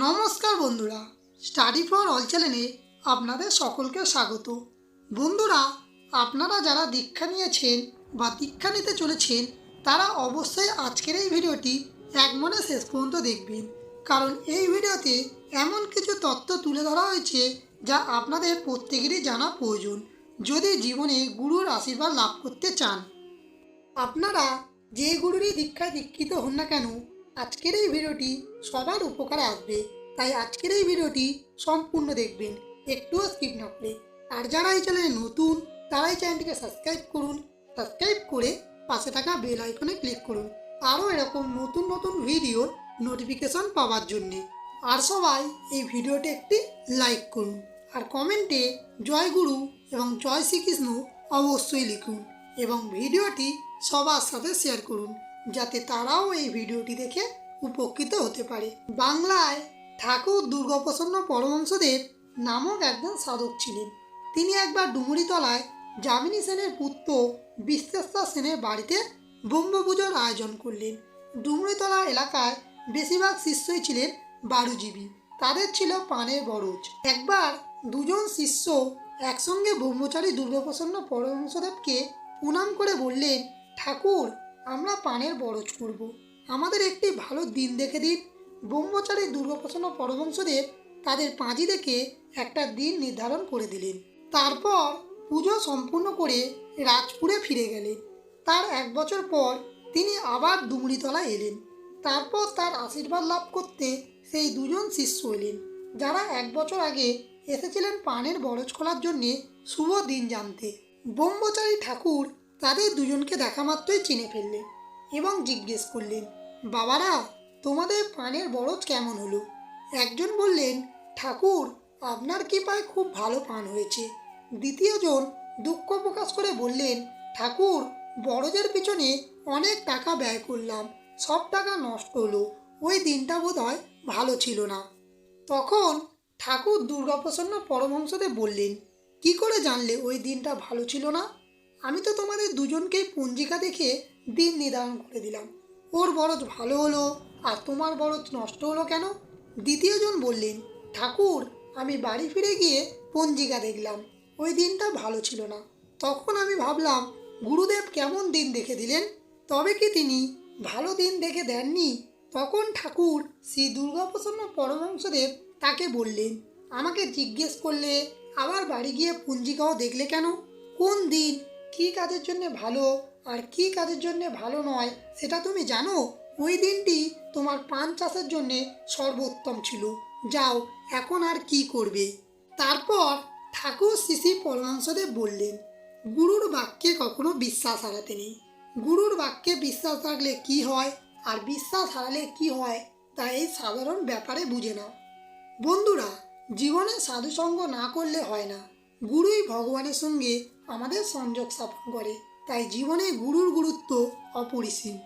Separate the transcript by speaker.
Speaker 1: নমস্কার বন্ধুরা study for all চ্যানেলে আপনাদের সকলকে স্বাগত। বন্ধুরা, আপনারা যারা দীক্ষা নিয়েছেন বা দীক্ষা নিতে চলেছেন, তারা অবশ্যই আজকের এই ভিডিওটি এক মনে শেষ পর্যন্ত দেখবেন। কারণ এই ভিডিওতে এমন কিছু তথ্য তুলে ধরা হয়েছে যা আপনাদের প্রত্যেকেরই জানা প্রয়োজন। যদি জীবনে গুরুর আশীর্বাদ লাভ করতে চান, আপনারা যে গুরুরই দীক্ষায় দীক্ষিত হন না কেন আজকের এই ভিডিওটি সবার উপকারে আসবে, তাই আজকের এই ভিডিওটি সম্পূর্ণ দেখবেন। একটুও স্কিপ না করে। আর যারা এই চ্যানেলে নতুন, তারাই চ্যানেলটিকে সাবস্ক্রাইব করুন। সাবস্ক্রাইব করে পাশে থাকা বেল আইকনে ক্লিক করুন। আরও এরকম নতুন নতুন ভিডিওর নোটিফিকেশন পাওয়ার জন্যে। আর সবাই এই ভিডিওটি একটি লাইক করুন। আর কমেন্টে জয় গুরু এবং জয় শ্রীকৃষ্ণ অবশ্যই লিখুন এবং ভিডিওটি সবার সাথে শেয়ার করুন। যাতে তারাও এই ভিডিওটি দেখে উপকৃত হতে পারে। বাংলায় ঠাকুর দুর্গাপ্রসন্ন পরমহংসদেব নামক একজন সাধক ছিলেন। তিনি একবার ডুমুরিতলায় যামিনী সেনের পুত্র বিশ্বেশ্বর সেনের বাড়িতে ব্রহ্মপুজোর আয়োজন করলেন। ডুমুরিতলা এলাকায় বেশিরভাগ শিষ্যই ছিলেন বারুজীবী। তাদের ছিল পানের বরজ। একবার দুজন শিষ্য একসঙ্গে ব্রহ্মচারী দুর্গাপ্রসন্ন পরমহংসদেবকে প্রণাম করে বললেন, ঠাকুর আমরা পানের বরজ করব। আমাদের একটি ভালো দিন দেখে দিন। ব্রহ্মচারী দুর্গাপ্রসন্ন পরমহংসদেব তাদের পাঁজি দেখে একটা দিন নির্ধারণ করে দিলেন। তারপর পুজো সম্পূর্ণ করে রাজপুরে ফিরে গেলেন। তার এক বছর পর তিনি আবার ডুমরিতলা এলেন। তারপর তার আশীর্বাদ লাভ করতে সেই দুজন শিষ্য এলেন, যারা এক বছর আগে এসেছিলেন পানের বরজ খোলার জন্যে শুভ দিন জানতে। ব্রহ্মচারী ঠাকুর তাদের দুজনকে দেখা মাত্রই চিনে ফেললেন এবং জিজ্ঞেস করলেন, বাবারা, তোমাদের পানের বরজ কেমন হলো? একজন বললেন, ঠাকুর, আপনার কৃপায় খুব ভালো পান হয়েছে। দ্বিতীয়জন দুঃখ প্রকাশ করে বললেন, ঠাকুর বড়দের পিছনে অনেক টাকা ব্যয় করলাম, সব টাকা নষ্ট হলো, ওই দিনটা বোধ হয় ভালো ছিল না। তখন ঠাকুর দুর্গাপ্রসন্ন পরমহংসদেব বললেন, কি করে জানলে ওই দিনটা ভালো ছিল না? আমি তো তোমাদের দুজনকেই পঞ্জিকা দেখে দিন নির্ধারণ করে দিলাম। ওর বরজ ভালো হলো আর তোমার বরজ নষ্ট হলো কেন? দ্বিতীয়জন বললেন, ঠাকুর, আমি বাড়ি ফিরে গিয়ে পঞ্জিকা দেখলাম। ওই দিনটা ভালো ছিল না। তখন আমি ভাবলাম, গুরুদেব কেমন দিন দেখে দিলেন? তবে কি তিনি ভালো দিন দেখে দেননি? তখন ঠাকুর শ্রী দুর্গাপ্রসন্ন পরমহংসদেব তাকে বললেন, আমাকে জিজ্ঞেস করলে আবার বাড়ি গিয়ে পঞ্জিকাও দেখলে কেন? কোন দিন কী কাজের জন্য ভালো আর কী কাজের জন্য ভালো নয়, সেটা তুমি জানো? ওই দিনটি তোমার পান চাষের জন্যে সর্বোত্তম ছিল। যাও, এখন আর কি করবে? তারপর ঠাকুর শিশি পরমাংসদেব বললেন, গুরুর বাক্যে কখনো বিশ্বাস হারাতে নেই। গুরুর বাক্যে বিশ্বাস রাখলে কি হয় আর বিশ্বাস হারালে কি হয়, তা এই সাধারণ ব্যাপারে বুঝে নাও। বন্ধুরা, জীবনে সাধুসঙ্গ না করলে হয় না। গুরুই ভগবানের সঙ্গে আমাদের সংযোগ স্থাপন করে। তাই জীবনে গুরুর গুরুত্ব অপরিসীম।